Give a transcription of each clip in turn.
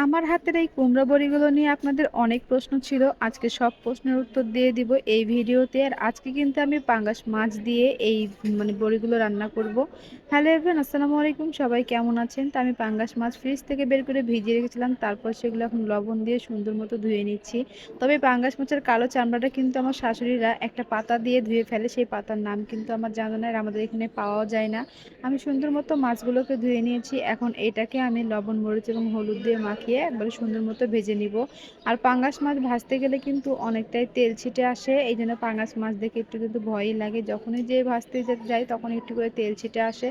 আমার হাতের এই কুমড়া বড়িগুলো নিয়ে আপনাদের অনেক প্রশ্ন ছিল। আজকে সব প্রশ্নের উত্তর দিয়ে দিব এই ভিডিওতে। আর আজকে কিন্তু আমি পাঙ্গাস মাছ দিয়ে এই মানে বড়িগুলো রান্না করব। হ্যালো এভরিওয়ান, আসসালামু আলাইকুম। সবাই কেমন আছেন? তা আমি পাঙ্গাস মাছ ফ্রিজ থেকে বের করে ভিজিয়ে রেখেছিলাম। তারপর সেগুলো এখন লবণ দিয়ে সুন্দর মতো ধুয়ে নিচ্ছি। তবে পাঙ্গাস মাছের কালো চামড়াটা কিন্তু আমার শাশুড়িরা একটা পাতা দিয়ে ধুয়ে ফেলে। সেই পাতার নাম কিন্তু আমার জানা নাই আমাদের এখানে পাওয়াও যায় না। আমি সুন্দর মতো মাছগুলোকে ধুয়ে নিয়েছি। এখন এটাকে আমি লবণ, মরিচ এবং হলুদ দিয়ে মাখিয়ে একবারে সুন্দর মতো ভেজে নিব। আর পাঙ্গাস মাছ ভাজতে গেলে কিন্তু অনেকটাই তেল ছিটে আসে এই জন্য পাঙ্গাস মাছ দেখে একটু কিন্তু ভয়ই লাগে। যখনই যে ভাজতে যাই তখন একটু করে তেল ছিটে আসে।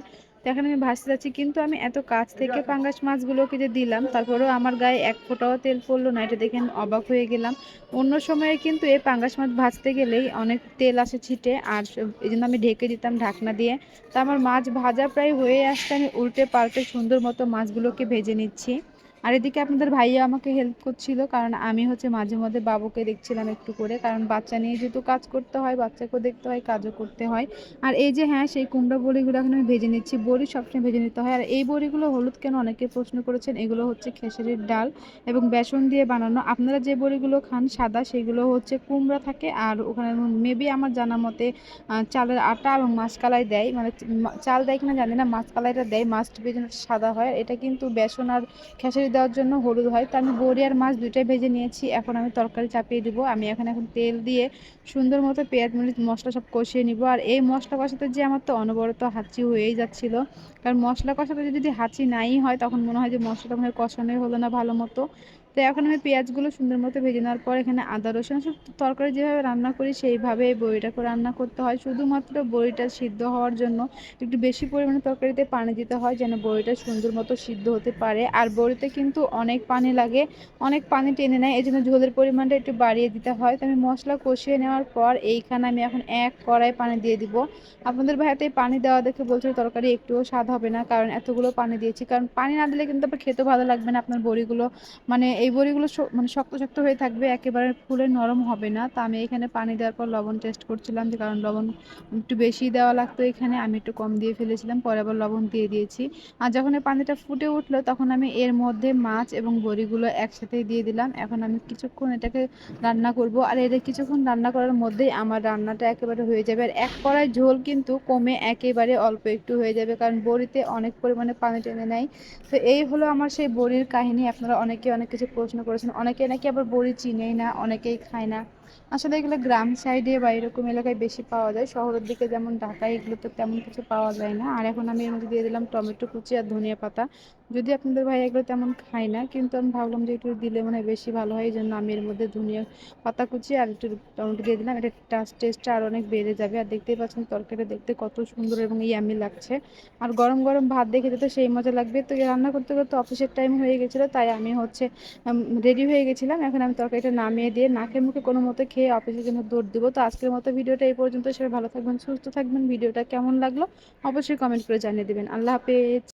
এখন আমি ভাজতে যাচ্ছি, কিন্তু আমি এত কাছ থেকে পাঙ্গাস মাছগুলোকে যে দিলাম, তারপরেও আমার গায়ে এক ফোঁটাও তেল পড়ল না, এটা দেখে আমি অবাক হয়ে গেলাম। অন্য সময়ে কিন্তু এই পাঙ্গাস মাছ ভাজতে গেলেই অনেক তেল আসে ছিটে, আর এই জন্য আমি ঢেকে দিতাম ঢাকনা দিয়ে। তা আমার মাছ ভাজা প্রায় হয়ে আসছে, আমি উল্টে পাল্টে সুন্দর মতো মাছগুলোকে ভেজে নিচ্ছি। আর এদিকে আপনাদের ভাইয়া আমাকে হেল্প করছিল, কারণ আমি হচ্ছে মাঝে মধ্যে বাবুকে দেখছিলাম একটু করে, কারণ বাচ্চা নিয়ে যেহেতু কাজ করতে হয়, বাচ্চাকেও দেখতে হয়, কাজও করতে হয়। আর এই যে হ্যাঁ সেই কুমড়া বড়িগুলো এখন আমি ভেজে নিচ্ছি, বড়ি সবসময় ভেজে নিতে হয়। আর এই বড়িগুলো হলুদ কেন অনেকে প্রশ্ন করেছেন, এগুলো হচ্ছে খেসারির ডাল এবং বেসন দিয়ে বানানো। আপনারা যে বড়িগুলো খান সাদা, সেগুলো হচ্ছে কুমড়া থাকে আর ওখানে মেবি আমার জানা মতে চালের আটা এবং মাছকালাই দেয়। মানে চাল দেয় কিনা জানি না, মাছকালাইটা দেয় মাছটা বেজে সাদা হয়। এটা কিন্তু বেসন আর খেসারি দেওয়ার জন্য হলুদ হয় তো আমি বড়ি আর মাছ দুইটাই ভেজে নিয়েছি। এখন আমি তরকারি চাপিয়ে দিব। আমি এখন এখন তেল দিয়ে সুন্দর মতো পেঁয়াজ, মরিচ, মশলা সব কষিয়ে নিব। আর এই মশলা কষাতে যে আমার তো অনবরত হাঁচি হয়েই যাচ্ছিল। কারণ মশলা কষাতে যদি হাঁচি নাই হয়, তখন মনে হয় যে মশলাটা মনে হয় কষানোই হলো না ভালো মতো। তো এখন আমি পেঁয়াজগুলো সুন্দর মতো ভেজে নেওয়ার পর এখানে আদা, রসুন সব তরকারি যেভাবে রান্না করি সেইভাবে বড়িটাকে রান্না করতে হয়। শুধুমাত্র বড়িটা সিদ্ধ হওয়ার জন্য একটু বেশি পরিমাণে তরকারিতে পানি দিতে হয় যেন বড়িটা সুন্দর মতো সিদ্ধ হতে পারে। আর বড়িতে কিন্তু অনেক পানি লাগে, অনেক পানি টেনে নেয় এই জন্য ঝোলের পরিমাণটা একটু বাড়িয়ে দিতে হয়। তো আমি মশলা কষিয়ে নেওয়ার পর এইখানে আমি এখন এক কড়াই পানি দিয়ে দিব। আপনাদের ভাইয়াতে পানি দেওয়া দেখে বলছে তরকারি একটুও স্বাদ হবে না, কারণ এতগুলো পানি দিয়েছি। কারণ পানি না দিলে কিন্তু আবার খেতে ভালো লাগবে না, আপনার বড়িগুলো মানে এই বড়িগুলো মানে শক্ত শক্ত হয়ে থাকবে, একেবারে ফুলে নরম হবে না। তো আমি এখানে পানি দেওয়ার পর লবণ টেস্ট করছিলাম যে, কারণ লবণ একটু বেশি দেওয়া লাগতো এখানে, আমি একটু কম দিয়ে ফেলেছিলাম, পরে আবার লবণ দিয়ে দিয়েছি। আর যখন এই পানিটা ফুটে উঠল, তখন আমি এর মধ্যে মাছ এবং বড়িগুলো একসাথে দিয়ে দিলাম। এখন আমি কিছুক্ষণ এটাকে রান্না করব। আর এটা কিছুক্ষণ রান্না করার মধ্যেই আমার রান্নাটা একেবারে হয়ে যাবে। আর এক কড়াই ঝোল কিন্তু কমে একেবারে অল্প একটু হয়ে যাবে, কারণ বড়িতে অনেক পরিমাণে পানি টেনে নেয়। তো এই হলো আমার সেই বড়ির কাহিনী। আপনারা অনেকে অনেক কিছু প্রশ্ন করেছেন। অনেকে নাকি আবার বড়ি চিনেই না অনেকেই খায় না। আসলে এগুলো গ্রাম সাইডে বা এরকম এলাকায় বেশি পাওয়া যায়। শহরের দিকে যেমন ঢাকায় এগুলো তো তেমন কিছু পাওয়া যায় না। আর এখন আমি এর মধ্যে দিয়ে দিলাম টমেটো কুচি আর ধনিয়া পাতা। যদি আপনাদের ভাই এগুলো তেমন খায় না, কিন্তু আমি ভাবলাম যে একটু দিলে মনে বেশি ভালো হয় এই জন্য আমি এর মধ্যে ধনিয়া পাতা কুচি আর একটু টমেটো দিয়ে দিলাম। এটা টেস্টটা আরও অনেক বেড়ে যাবে। আর দেখতেই পাচ্ছেন তরকারিটা দেখতে কত সুন্দর এবং ইয়ামি লাগছে। আর গরম গরম ভাত দেখে তো সেই মজা লাগবে। তো রান্না করতে করতে অফিসের টাইম হয়ে গেছিল, তাই আমি হচ্ছে রেডি হয়ে গেছিলাম। এখন আমি তরকারিটা নামিয়ে দিয়ে নাকে মুখে কোনো মতো খেয়ে অফিসের জন্য দৌড় দিব। তো আজকের মতো ভিডিওটা এই পর্যন্ত সবাই ভালো থাকবেন, সুস্থ থাকবেন। ভিডিওটা কেমন লাগল অবশ্যই কমেন্ট করে জানিয়ে দেবেন। আল্লাহ হাফেজ।